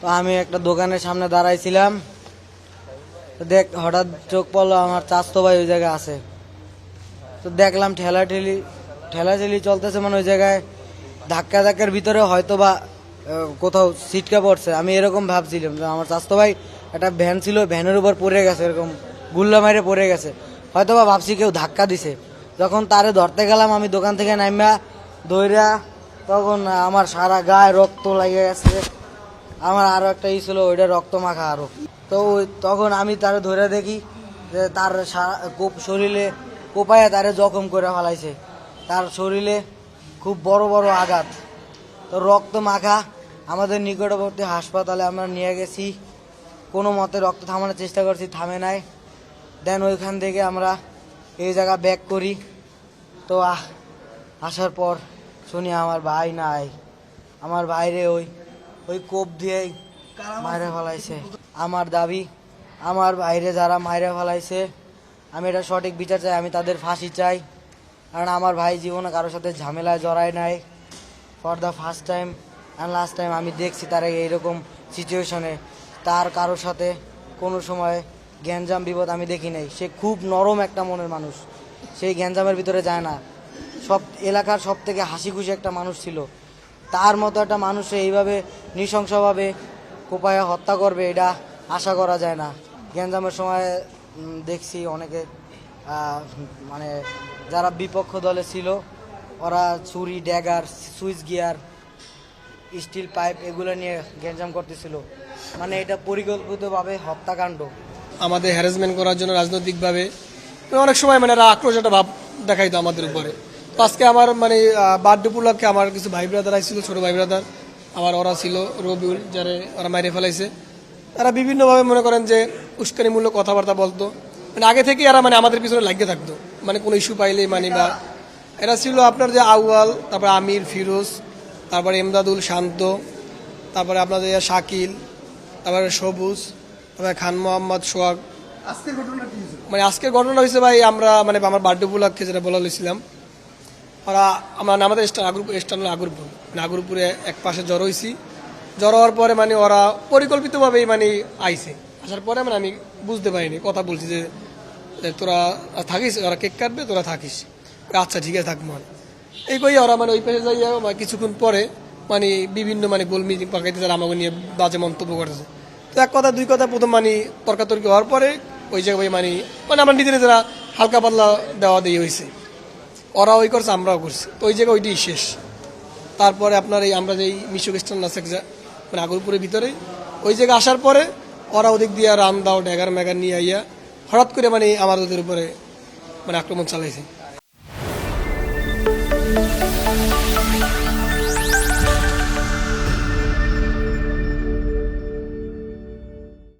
তো আমি একটা দোকানের সামনে দাঁড়াইছিলাম। দেখ, হঠাৎ চোখ পড়ল, আমার চাস্তো ভাই ওই জায়গায় আছে। তো দেখলাম ঠেলা ঠেলি ঠেলা ঠেলি চলতেছে মানে ওই জায়গায়। ধাক্কা ধাক্কার ভিতরে হয়তো বা কোথাও সিটকা পড়ছে। আমি এরকম ভাবছিলাম যে আমার স্বাস্থ্য ভাই একটা ভ্যান ছিল, ভ্যানের উপর পড়ে গেছে, এরকম গুল্লা মাইরে পড়ে গেছে। হয়তো বা ভাবছি কেউ ধাক্কা দিছে। যখন তারে ধরতে গেলাম, আমি দোকান থেকে নাইমা, দইরা, তখন আমার সারা গায়ে রক্ত লাগে গেছে। আমার আরও একটা ই ছিল, ওইটা রক্ত মাখা আরও। তো তখন আমি তারে ধরে দেখি যে তার শরীরে কোপায়া তারে জখম করে ফেলাইছে। তার শরীরে খুব বড় বড় আঘাত। তো রক্ত মাখা আমাদের নিকটবর্তী হাসপাতালে আমরা নিয়ে গেছি। কোনো মতে রক্ত থামানোর চেষ্টা করছি, থামে নাই। দেন ওইখান থেকে আমরা এই জায়গা ব্যাক করি। তো আসার পর শুনি আমার ভাই নাই। আমার বাইরে ওই ওই কোপ দিয়ে মাইরে ফেলাইছে। আমার দাবি আমার বাইরে যারা মাইরে ফেলাইছে আমি এটা সঠিক বিচার চাই আমি তাদের ফাঁসি চাই। কারণ আমার ভাই জীবনে কারোর সাথে ঝামেলায় জড়ায় নাই। For the first time and last time আমি দেখছি তার এইরকম সিচুয়েশনে তার কারোর সাথে কোনো সময় গ্যাঞ্জাম বিপদ আমি দেখি নাই। সে খুব নরম একটা মনের মানুষ। সেই গ্যাঞ্জামের ভিতরে যায় না। সব এলাকার সব থেকে হাসি খুশি একটা মানুষ ছিল। তার মতো একটা মানুষে এইভাবে নৃশংসভাবে কোপায় হত্যা করবে, এটা আশা করা যায় না। গ্যাঞ্জামের সময় দেখছি অনেকে মানে যারা বিপক্ষ দলে ছিল, ওরা ছুরি, dagger, switch gear, steel pipe এগুলো নিয়ে গ্যাঞ্জাম করতেছিল। মানে এটা পরিকল্পিতভাবে হত্যাকাণ্ড। আমাদের হ্যারাসমেন্ট করার জন্য রাজনৈতিকভাবে অনেক সময় মানে আক্রোশ একটা ভাব দেখাইতো আমাদের উপরে। তো আজকে আমার মানে বার্থডে উপলক্ষে আমার কিছু ভাই ব্রাদার আসছিল ছোট ভাই ব্রাদার আমার ওরা ছিল রবিউল যারা ওরা মাইরে ফেলাইছে। তারা বিভিন্নভাবে মনে করেন যে উস্কানিমূলক কথাবার্তা বলতো। মানে আগে থেকেই এরা মানে আমাদের পিছনে লাগিয়ে থাকতো। মানে কোনো ইস্যু পাইলেই মানে বা এরা ছিল আপনার যে আউয়াল তারপরে আমির ফিরোজ তারপরে এমদাদুল শান্ত তারপরে আপনাদের শাকিল তারপরে সবুজ তারপরে খান মোহাম্মদ সোহাগ। মানে আজকের ঘটনা হয়েছে ভাই আমরা মানে আমার বার্থডে উপলক্ষে যেটা বলা হয়েছিলাম। ওরা আমরা আমাদের স্টান আগুরপুর স্টান মানে আগুরপুরে এক পাশে জ্বর হয়েছি জড়ো হওয়ার পরে মানে ওরা পরিকল্পিতভাবেই মানে আইছে। আসার পরে মানে আমি বুঝতে পারিনি, কথা বলছি যে তোরা থাকিস, ওরা কেক কাটবে, তোরা থাকিস। আচ্ছা ঠিক আছে থাকব মানে এই কই ওরা মানে ওই পাশে যাইয়া মানে কিছুক্ষণ পরে মানে বিভিন্ন মানে গোল মিটিং পাকাইতে তারা আমাকে নিয়ে বাজে মন্তব্য করেছে তো এক কথা, দুই কথা, প্রথম মানে তর্কাতর্কি হওয়ার পরে ওই জায়গায় মানে মানে আমরা নিজেরা যারা হালকা পাতলা দেওয়া দিয়ে হয়েছে ওরা ওই করছে, আমরাও করছি। তো ওই জায়গায় ওইটাই শেষ। তারপরে আপনার এই আমরা যেই মিশুক স্ট্যান্ড আছে, যা- মানে আগরপুরের ভিতরে, ওই জায়গায় আসার পরে ওরা ওদিক দিয়ে রান দাও, ড্যাগার ম্যাগার নিয়ে আইয়া হঠাৎ করে মানে আমাদের উপরে মানে আক্রমণ চালাইছে।